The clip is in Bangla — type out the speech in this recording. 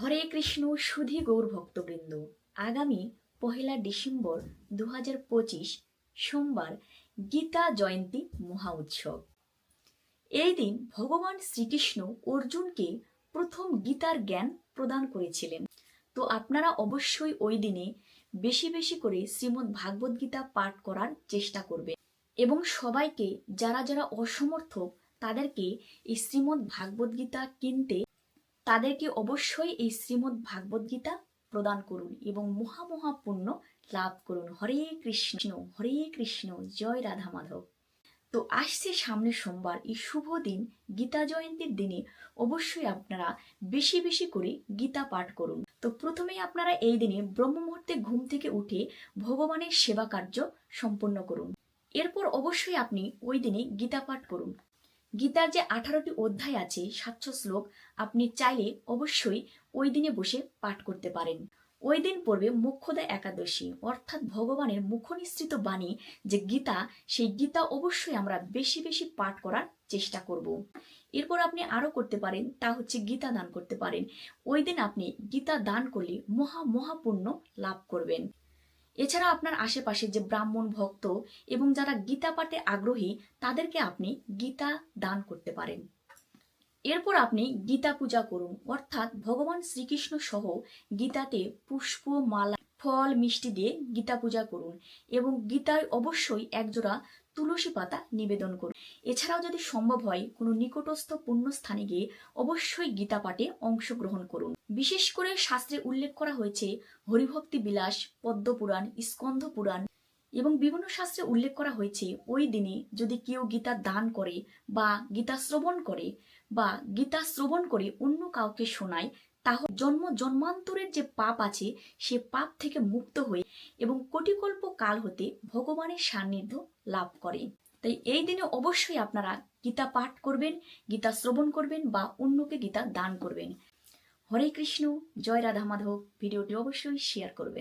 হরে কৃষ্ণ, সুধী গৌর ভক্তবৃন্দ। আগামী পহেলা ডিসেম্বর দু পঁচিশ সোমবার গীতা জয়ন্তী মহা উৎসব। এই দিন ভগবান শ্রীকৃষ্ণ অর্জুনকে প্রথম গীতার জ্ঞান প্রদান করেছিলেন। তো আপনারা অবশ্যই ওই দিনে বেশি বেশি করে শ্রীমদ্ ভাগবত গীতা পাঠ করার চেষ্টা করবেন। এবং সবাইকে, যারা যারা অসমর্থ তাদেরকে এই শ্রীমদ্ ভাগবত গীতা কিনতে তাদেরকে অবশ্যই এই শ্রীমদ্ ভাগবত গীতা প্রদান করুন এবং মহামহা পুণ্য লাভ করুন। হরে কৃষ্ণ হরে কৃষ্ণ, জয় রাধা মাধব। তো আসছে সামনে সোমবার, এই শুভ দিন, গীতা জয়ন্তীর দিনে অবশ্যই আপনারা বেশি বেশি করে গীতা পাঠ করুন। তো প্রথমেই আপনারা এই দিনে ব্রহ্ম মুহূর্তে ঘুম থেকে উঠে ভগবানের সেবা কার্য সম্পন্ন করুন। এরপর অবশ্যই আপনি ওই দিনে গীতা পাঠ করুন। গীতার যে আঠারোটি অধ্যায় আছে, সাতশো শ্লোক, আপনি চাইলে অবশ্যই ওই দিনে বসে পাঠ করতে পারেন। ওই দিন পড়বে মুখ্যদা একাদশী, অর্থাৎ ভগবানের মুখনিসৃত বাণী যে গীতা, সেই গীতা অবশ্যই আমরা বেশি বেশি পাঠ করার চেষ্টা করব। এরপর আপনি আরও করতে পারেন, তা হচ্ছে গীতা দান করতে পারেন। ওই দিন আপনি গীতা দান করলে মহা মহাপুণ্য লাভ করবেন। এছাড়া আপনার আশেপাশে যে ব্রাহ্মণ ভক্ত এবং যারা গীতা পাঠে আগ্রহী, তাদেরকে আপনি গীতা দান করতে পারেন। এরপর আপনি গীতা পূজা করুন। অর্থাৎ ভগবান শ্রীকৃষ্ণ সহ গীতাতে পুষ্প, মালা ফল, মিষ্টি দিয়ে গীতা পূজা করুন এবং গীতায় অবশ্যই একজোড়া তুলসী পাতা নিবেদন করুন। এছাড়াও যদি সম্ভব হয়, কোনো নিকটস্থ পুণ্যস্থানে গিয়ে অবশ্যই গীতা পাঠে অংশগ্রহণ করুন। বিশেষ করে শাস্ত্রে উল্লেখ করা হয়েছে, হরিভক্তি বিলাস পদ্মপুরাণ স্কন্ধ পুরাণ এবং বিভিন্ন শাস্ত্রে উল্লেখ করা হয়েছে, ওই দিনে যদি কেউ গীতা দান করে বা গীতা শ্রবণ করে বা গীতা শ্রবণ করে অন্য কাউকে শোনায় তাহলে জন্ম, জন্মান্তরের যে পাপ আছে, সে পাপ থেকে মুক্ত হয়ে এবং কোটিকল্প কাল হতে ভগবানের সান্নিধ্য লাভ করে। তাই এই দিনে অবশ্যই আপনারা গীতা পাঠ করবেন, গীতা শ্রবণ করবেন বা অন্যকে গীতা দান করবেন। হরে কৃষ্ণ, জয় রাধা মাধব। ভিডিওটি অবশ্যই শেয়ার করবেন।